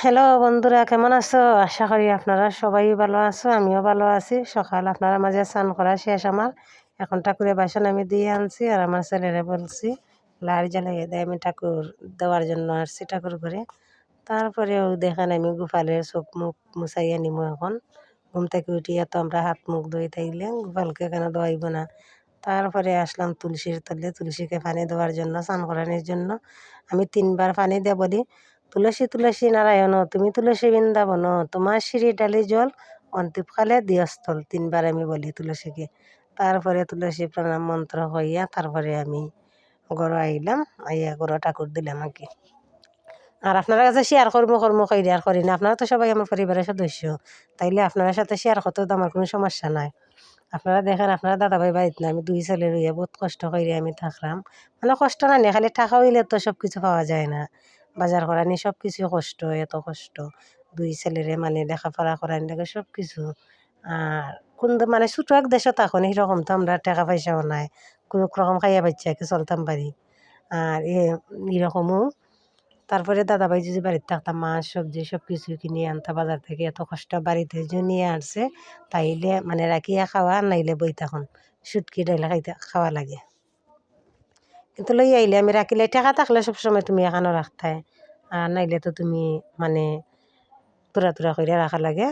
Hello বন্ধুরা, কেমন আছো? আশা করি আপনারা সবাই ভালো আছো, আমিও ভালো আছি। সকাল আপনারা মাঝে স্নান করা শেষ আমার। এখন ঠাকুরের বাসন আমি দিয়ে আনছি আর আমার ছেলেরা বলছি লাইট জ্বালিয়ে দেয় আমি ঠাকুর দেওয়ার জন্য আসছি ঠাকুর করে তারপরেও দেখেন আমি গোপালের চোখ মুখ মুছাইয়া নিমো এখন। ঘুম থেকে উঠিয়া তো আমরা হাত মুখ ধুয়ে থাকলে গোপালকে কেন দেওয়াইব না? তারপরে আসলাম তুলসীর তলে, তুলসীকে পানি দেওয়ার জন্য, স্নান করানোর জন্য। আমি তিনবার পানি দিয়ে বলি। তুলসী তুলসী নারায়ণ, তুমি তুলসী বৃন্দাবন, তোমার শ্রী ডালি জল অন্তিমকালে দিয়স্থল। তিনবার আমি বলি তুলসীকে। তারপরে তুলসী প্রণাম মন্ত্র হইয়া তারপরে আমি গড় আইলাম, আইয়া গড় ঠাকুর দিলাম কি আর আপনার কাছে শেয়ার করব কর্ম করি আর করি না। আপনারা তো সবাই আমার পরিবারের সদস্য। তাইলে আপনার সাথে শেয়ার করতেও তো আমার কোনো সমস্যা নাই। আপনারা দেখেন, আপনারা দাদা ভাই বাড়িতে আমি দুই ছেলে রইয়া বহুত কষ্ট করে আমি থাকলাম। মানে কষ্ট না খালি টাকা হইলে তো সব কিছু পাওয়া যায় না। বাজার করানি সব কিছু কষ্ট, এত কষ্ট। দুই ছেলেরে মানে লেখাপড়া করানি লাগে সব কিছু আর কোন মানে ছোটো এক দেশত এখন এরকম তো আমরা টাকা পয়সাও নাই। কোনো রকম খাইয়া বাচ্চা কি চলতাম পারি আর এরকমও তারপরে দাদা দাদাভাই যদি বাড়িতে থাকতাম মাছ সবজি সব কিছু কিনে আনতা বাজার থেকে, এত কষ্ট বাড়িতে নিয়ে আসছে, তাইলে মানে রাখিয়া খাওয়া, নাইলে বই তখন সুটকি ডাইলে খাইতে খাওয়া লাগে। কিন্তু লই আইলে আমি রাখিলে টাকা থাকলে সবসময় তুমি এখানো রাখতাই আর নাইলে তো তুমি মানে তুরা তুরা করে রাখা লাগে।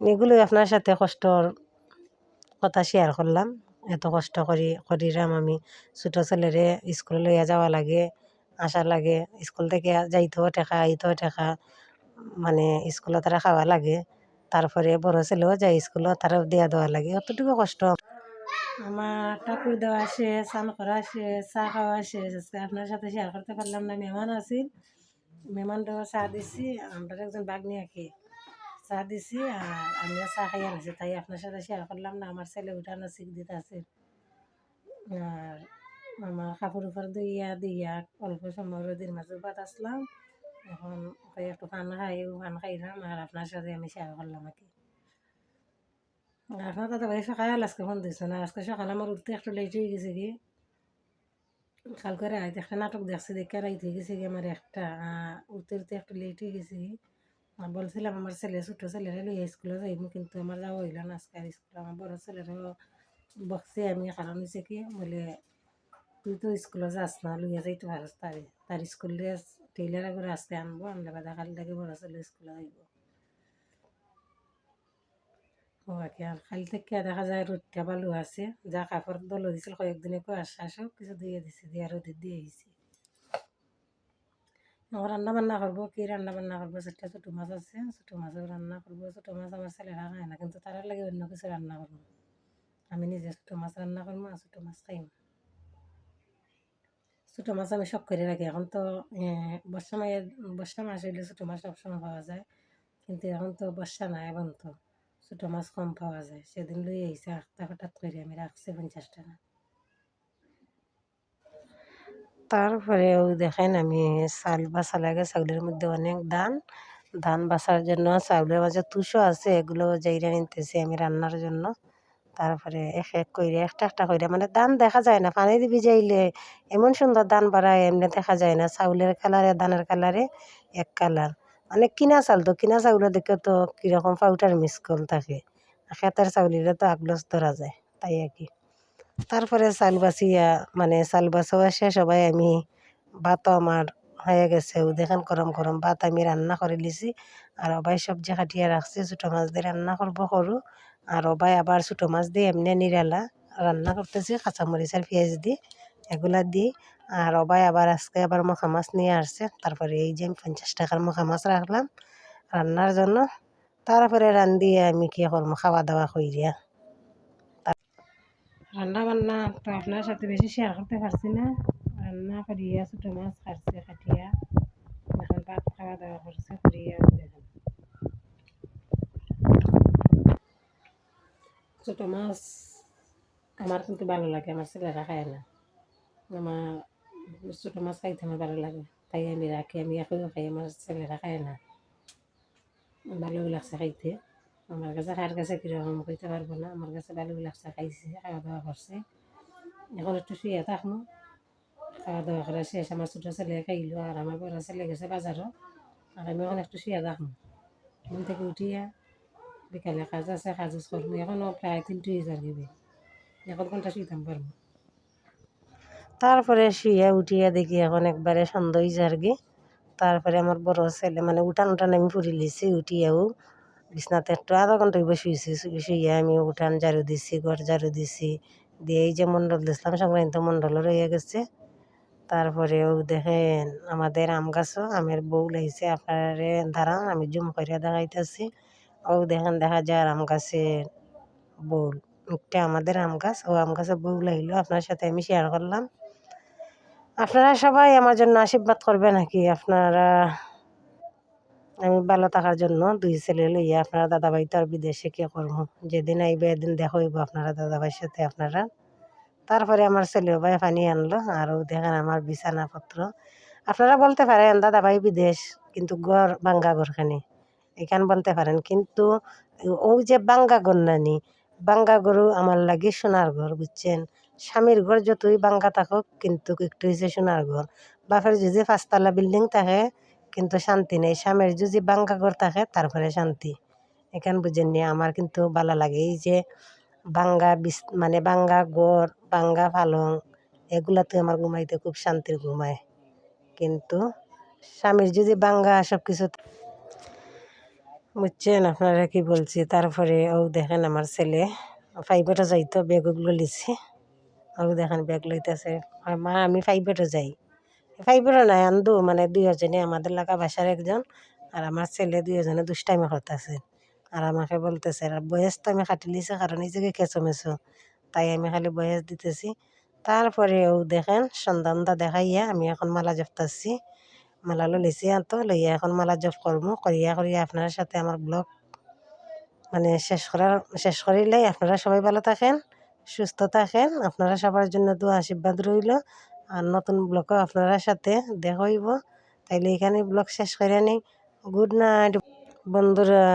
এগুলোই আপনার সাথে কষ্টর কথা শেয়ার করলাম এত কষ্ট করি করিলাম আমি। ছোটো ছেলেরে স্কুলে লইয়া যাওয়া লাগে, আসা লাগে। স্কুল থেকে যাইতেও টেকা আইতেও টেকা মানে স্কুলত তারা খাওয়া লাগে। তারপরে বড় ছেলেও যায় স্কুলত তারাও দেওয়া দেওয়া লাগে। অতটুকু কষ্ট। আমার ঠাকুর দেওয়া শেষ স্নান করা শেষ চা খাওয়া শেষ আজকে আপনার সাথে শেয়ার করতে পারলাম না, মেহমান আছিল মেহমান দেওয়া চা দিছি, আমরা একজন বাগনি আঁকি। চা দিছি আর আমিও চা খাইয়া নিছি, তাই আপনার সাথে শেয়ার করলাম না, আমার ছেলে উঠানো শিখ দিতে আছে। আর আমার কাপড় উপর দিয়া দিয়া অল্প সময় রোদের মাঝে বাদ আসলাম। এখন একটু পান খাই, পান খাইলাম আর আপনার সাথে আমি শেয়ার করলাম আর আপনার দাদা ভাই সকাল আজকে ফোন দিয়েছে না আজকে সকালে আমার উঠতে একটু লেট হয়ে গেছে কি কাল করে আইতে একটা নাটক দেখছি দেখে রাইতে গেছে কি আমার একটা উঠতে উঠতে একটু লেট হয়ে গেছে কি বলছিলাম আমার ছেলে ছোটো ছেলেরা লইয়া স্কুলে যাইব কিন্তু আমার যাওয়া হইল না আজকে আর স্কুলে আমার বড় ছেলেরও বকছে আমি কারণ হয়েছে কি বলে তুই তো স্কুলে যাস না লইয়া যাইতে পারস তার তার স্কুলে টেইলার করে আজকে আনব আনলে বাদা কাল থেকে বড় ছেলে স্কুলে যাইব ও আর খালি দেখা যায় রোদটা ভালো আছে। যা কাপড় দল দিছিল, কয়েকদিনে কুয়াশ সব কিছু দিয়ে দিছি, দিয়ে রোদে দিয়ে দিছি আমার রান্না বান্না করব, কি রান্না বান্না করব? সেটা ছোটো মাছ আছে, ছোটো মাছও রান্না করব, ছোটো মাছ আমার ছেলেরা খায় না, কিন্তু তারা লাগে অন্য কিছু রান্না করব। আমি নিজে ছোটো মাছ রান্না করব আর ছোটো মাছ খাইম ছোটো মাছ আমি শখ করে রাখি। এখন তো বর্ষা মাসে বর্ষা মাস হইলে ছোটো মাছ সবসময় পাওয়া যায়। কিন্তু এখন তো বর্ষা নাই, এখন তো। ছোটো মাছ কম পাওয়া যায়। সেদিন লই আইসে আটটা হঠাৎ করে আমি রাখছি পঞ্চাশ টাকা। তারপরে ওই দেখেন আমি চাল বাসা লাগে, চাউলের মধ্যে অনেক ধান। ধান বাসার জন্য চাউলের মাঝে তুষো আছে, এগুলো যাইরা নিতেছি আমি রান্নার জন্য। তারপরে এক এক কইরে, একটা একটা কইরে মানে ধান দেখা যায় না, পানি দিবি যাইলে এমন সুন্দর ধান বাড়ায়, এমনি দেখা যায় না। চাউলের কালারে, ধানের কালারে এক কালার। মানে কিনা চাল, তো কিনা চাউলের দেখে তো কীরকম পাউডার মিস কল থাকে। খেতের চাউলিরে তো আগলস ধরা যায়, তাই আর কি। তারপরে চাল বাছিয়া মানে চাল বাছাও শেষ সবাই আমি ভাতও আমার হয়ে গেছে দেখেন গরম গরম ভাত আমি রান্না করে লিছি। আর অবাই সবজি কাটিয়ে রাখছি ছোটো মাছ দিয়ে রান্না করব করু আর অবাই আবার ছোটো মাছ দিয়ে এমনি নিরালা রান্না করতেছি কাঁচামরিচ আর পেঁয়াজ দিয়ে এগুলা দিই। আর অবাই আবার আজকে আবার মাখা মাছ নিয়ে আসছে। তারপরে এই যে আমি পঞ্চাশ টাকার মাখা মাছ রাখলাম। রান্নার জন্য। তারপরে রান্ধিয়ে আমি কী করব, খাওয়া দাওয়া করিয়া রান্না বান্না তো আপনার সাথে বেশি শেয়ার করতে পারছি না। রান্না করিয়া ছোটো মাছ কাটছে কাটিয়া। এখন ভাত খাওয়া দাওয়া করছে, করিয়া ছোটো মাছ আমার কিন্তু ভালো লাগে, আমার ছেলেরা খায় না। আমার ছোটো মাছ খাইতে আমার ভালো লাগে। তাই আমি রাখি আমি এখনও খাই আমার ছেলেরা খায় না। ভালো লাগছে খাইতে আমার কাছে খার কাছে কীরকম কইতে পারব না? আমার কাছে ভালো লাগছে খাইছে খাওয়া দাওয়া করছে এখন একটু শুয়ে থাকব খাওয়া দাওয়া করা শেষ আমার ছোটো ছেলে খাইলো আর আমার বড় ছেলে গেছে বাজারও আর আমি এখন একটু শুয়ে রাখুন ঘুম থেকে উঠিয়া বিকালে কাজ আছে, কাজ করব এখনও প্রায় তিনটে হয়ে যাবে এখন ঘণ্টা শুইতাম পারব তারপরে শুয়ে উঠিয়া দেখি এখন একবারে সন্ধ্যা হয়ে যার গে তারপরে আমার বড় ছেলে মানে উঠান উঠান আমি ফুরি লিছি, উঠিয়াও বিছনাতে একটু আধা ঘণ্টা হইব শুয়েছি শুয়ে আমি উঠান ঝাড়ু দিছি, ঘর ঝাড়ু দিছি। দিয়ে এই যে মণ্ডল দিছিলাম, সংক্রান্ত মণ্ডলও রয়ে গেছে। তারপরেও দেখেন আমাদের আম গাছও, আমের বউ লাগছে, আপনারে দাঁড়ান, আমি জুম করিয়া দেখাইতেছি। ও দেখেন, দেখা যায় আম গাছের বউ একটা আমাদের আম গাছ, ও আম গাছের বউ লাগল, আপনার সাথে আমি শেয়ার করলাম। আপনারা সবাই আমার জন্য আশীর্বাদ করবে নাকি? আপনারা, আমি ভালো থাকার জন্য দুই ছেলে লইয়া আপনারা দাদাভাই তো আর বিদেশে কে করব? যেদিন আইবে এদিন দেখা হইব আপনারা দাদাভাইয়ের সাথে আপনারা। তারপরে আমার ছেলেও ভাই পানি আনলো আরও দেখেন আমার বিছানাপত্র। আপনারা বলতে পারেন, দাদাভাই বিদেশ, কিন্তু ঘর বাঙ্গা ঘরখানি। এখান বলতে পারেন, কিন্তু ওই যে বাঙ্গা নানি বাঙ্গা গরু আমার লাগে সোনার ঘর, বুঝছেন? স্বামীর ঘর যতই বাঙ্গা থাকুক, কিন্তু একটু হয়েছে সোনার ঘর বাপের যদি পাঁচতলা বিল্ডিং থাকে, কিন্তু শান্তি নেই। স্বামীর যদি বাঙ্গা ঘর থাকে তারপরে শান্তি। এখান বুঝেননি আমার কিন্তু ভালো লাগে। এই যে বাঙ্গা বিছ মানে বাঙ্গা ঘর বাঙ্গা পালং এগুলাতে আমার ঘুমাইতে খুব শান্তির ঘুমায়। কিন্তু স্বামীর যদি বাঙ্গা সব কিছু বুঝছেন আপনারা কি বলছি? তারপরে ও দেখেন আমার ছেলে ফাইভেটও যাইতো ব্যাগগুলো লিছি। ও দেখেন ব্যাগ লইতেছে মা, আমি ফাইভেটও যাই। ফাইভেটও নাই, আন্দু মানে দুইজনে, আমাদের লাগা বাসার একজন আর আমার ছেলে দুইজনে দুষ্টাইমে করতেছে। আর আমাকে বলতেছে আর বয়স তো আমি খাটি লিছি কারণ যে কেঁচো মেচো তাই আমি খালি বয়স দিতেছি। তারপরে ও দেখেন সন্ধানটা দেখাইয়া আমি এখন মালা জপতাছি মালা লইছি তো লইয়া এখন মালা জপ করব। করিয়া করিয়া আপনার সাথে আমার ব্লগ মানে শেষ করার, শেষ করিলেই আপনারা সবাই ভালো থাকেন। সুস্থ থাকেন। আপনারা সবার জন্য দু আশীর্বাদ রইল। আর নতুন ব্লগও আপনারা সাথে দেখা হইব। তাইলে এখানে ব্লগ শেষ করে নিই। গুড নাইট বন্ধুরা।